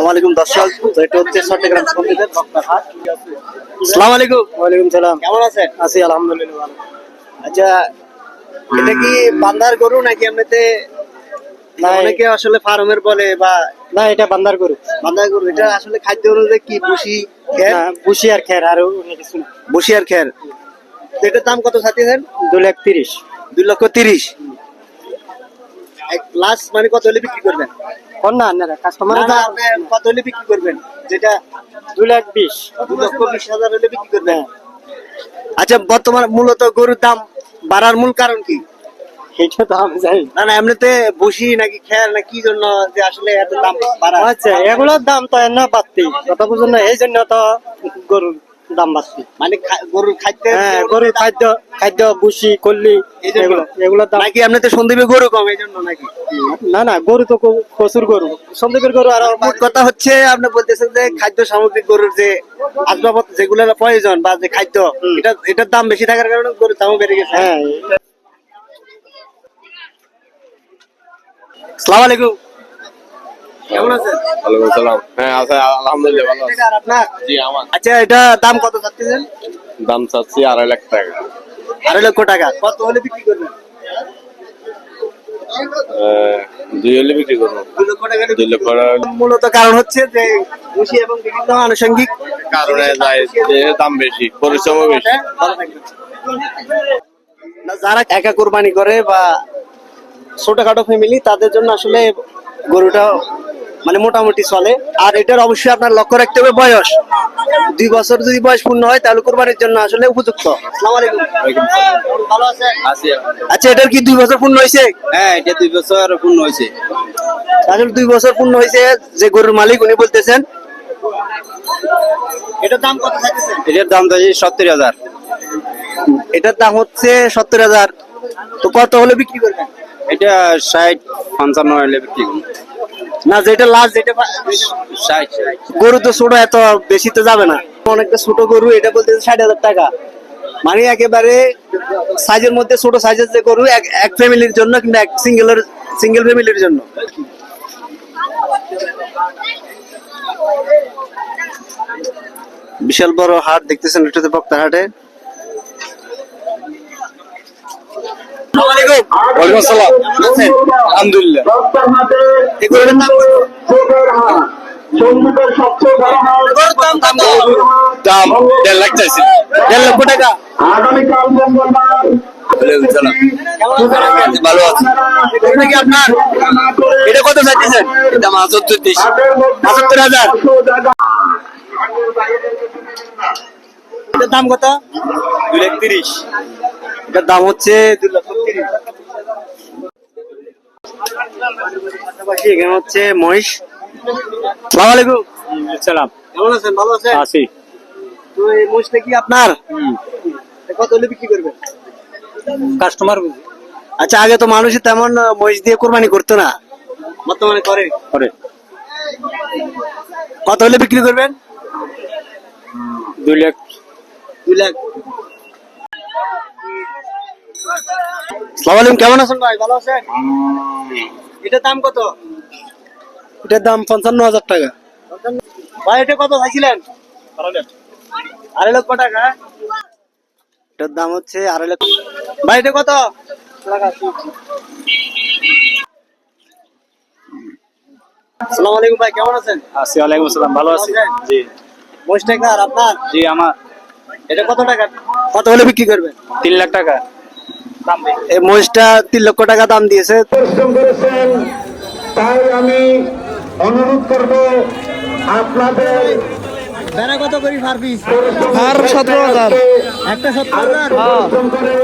সালাম আলাইকুম দর্শক তো এটা হচ্ছে চট্টগ্রাম সন্ধিদের বক্তার হাট। সালাম আলাইকুম। ওয়ালাইকুম সালাম। কেমন আছেন? আছি আলহামদুলিল্লাহ ভালো। আচ্ছা এটা কি বান্দার গরু নাকি এমনিতে অনেকে আসলে ফার্মের বলে বা না এটা বান্দার গরু। বান্দার গরু এটা আসলে খাদ্য অনুযায়ী কি বুসি খের? বুসি আর খের আর বুসি আর খের। এটার দাম কত চাচ্ছেন দু লাখ তিরিশ। দুই লক্ষ তিরিশ। প্লাস মানে কত হলে বিক্রি করবেন? কোন না আপনারা কাস্টমার না, না, আপনি কত হলে বিক্রি করবেন? যেটা দু লাখ বিশ। দু লক্ষ বিশ হাজার হলে বিক্রি করবেন। আচ্ছা বর্তমান মূলত গরুর দাম বাড়ার মূল কারণ কি? এটা তো আমি জানি। না। না না এমনিতে বসি নাকি খেয়াল না কি জন্য যে আসলে এত দাম বাড়া আচ্ছা এগুলোর দাম তো না বাড়তি। কথা বুঝুন না এই জন্য তো গরুর দাম বাড়তি মানে গরুর খাদ্য হ্যাঁ গরুর খাদ্য খাদ্য বুসি কল্লি? এগুলো এগুলোর দাম নাকি এমনিতে সন্দীপে গরু কম এই জন্য নাকি? না না গরু তো প্রচুর গরু। সন্দীপের গরু আর মোট কথা হচ্ছে আপনি বলতেছেন যে খাদ্য সামগ্রী গরুর যে আসবাবপত্র যেগুলো প্রয়োজন বা যে খাদ্য এটা এটার দাম বেশি থাকার কারণে গরুর দামও বেড়ে গেছে। হ্যাঁ। সালাম আলাইকুম। কেমন আছেন? ওয়ালাইকুম সালাম। হ্যাঁ আছে আলহামদুলিল্লাহ ভালো আছি। আপনার? জি আমার। আচ্ছা এটা দাম কত চাচ্ছেন দাম চাচ্ছি আড়াই লাখ টাকা। আড়াই লক্ষ টাকা। কত হলে বিক্রি করবেন? দুই হলে বিক্রি করব। দুই লক্ষ টাকা হলে দুই লক্ষ টাকা। মূলত কারণ হচ্ছে যে কৃষি এবং বিভিন্ন আনুষঙ্গিক কারণে যায় দাম বেশি পরিশ্রমও বেশি। না, যারা একা কোরবানি করে বা ছোটখাটো ফ্যামিলি তাদের জন্য আসলে গরুটা মানে মোটামুটি চলে। আর এটার অবশ্যই আপনার লক্ষ্য রাখতে হবে বয়স। দুই বছর যদি বয়স পূর্ণ হয় তাহলে কোরবানির জন্য আসলে উপযুক্ত। আসসালামু আলাইকুম। ভালো আছেন? আছি আচ্ছা এটার কি দুই বছর পূর্ণ হয়েছে? হ্যাঁ এটা দুই বছর পূর্ণ হয়েছে। আসলে দুই বছর পূর্ণ হয়েছে যে গরুর মালিক উনি বলতেছেন। এটার দাম কত থাকতেছে এটার দাম তো সত্তর হাজার। এটার দাম হচ্ছে সত্তর হাজার। তো কত হলে বিক্রি করবেন? এটা ষাট পঞ্চান্ন হলে বিক্রি করব না যেটা লাস্ট যেটা গরু তো ছোট এত বেশি তো যাবে না। অনেকটা ছোট গরু এটা বলতে ষাট হাজার টাকা। মানে একেবারে সাইজের মধ্যে ছোট সাইজের যে গরু এক এক ফ্যামিলির জন্য কিংবা এক সিঙ্গেলের সিঙ্গেল ফ্যামিলির জন্য। বিশাল বড় হাট দেখতেছেন এটাতে বক্তার হাটে। ওয়ালাইকুম আসসালাম। আছেন? আলহামদুলিল্লাহ। এই গরুটার দাম দাম দাম। কত? দেড় লাখ চাইছি। দেড় লক্ষ টাকা। ওয়ালাইকুম সালাম কেমন আছেন? ভালো আছি এটা কি আপনার? এটা কত চাইতেছেন? এটা মাসত্তর পঁচাত্তর হাজার। এটার দাম কত? দুই লাখ তিরিশ। এটার দাম হচ্ছে দুই লক্ষ তিরিশ। পাশাপাশি এখানে হচ্ছে মহিষ। সালাম আলাইকুম। সালাম কেমন আছেন? ভালো আছেন? আছি। তো এই মহিষটা কি আপনার? কত হলে বিক্রি করবেন? কাস্টমার। আচ্ছা আগে তো মানুষ তেমন মহিষ দিয়ে কোরবানি করতো না। বর্তমানে করে। করে। কত হলে বিক্রি করবেন? দুই লাখ। দুই লাখ। সালাম আলাইকুম কেমন আছেন ভাই? ভালো আছেন? এটার দাম কত? এটার দাম পঞ্চান্ন হাজার টাকা। ভাই এটা কত চাইছিলেন? আড়াই লক্ষ টাকা। এটার দাম হচ্ছে আড়াই লক্ষ। ভাই এটা কত? আলাইকুম ভাই কেমন আছেন? আছি ওয়ালাইকুম আসসালাম ভালো আছি? জি। মহিষ আপনার? জি আমার। এটা কত টাকা? কত হলে বিক্রি করবেন? তিন লাখ টাকা। এই মহিষটা তিন লক্ষ টাকা দাম দিয়েছে। পরিশ্রম করেছেন তাই আমি অনুরোধ করব আপনাদের বেড়া কত করি পার পিস? আর সতেরো হাজার। একটা হাজার? করে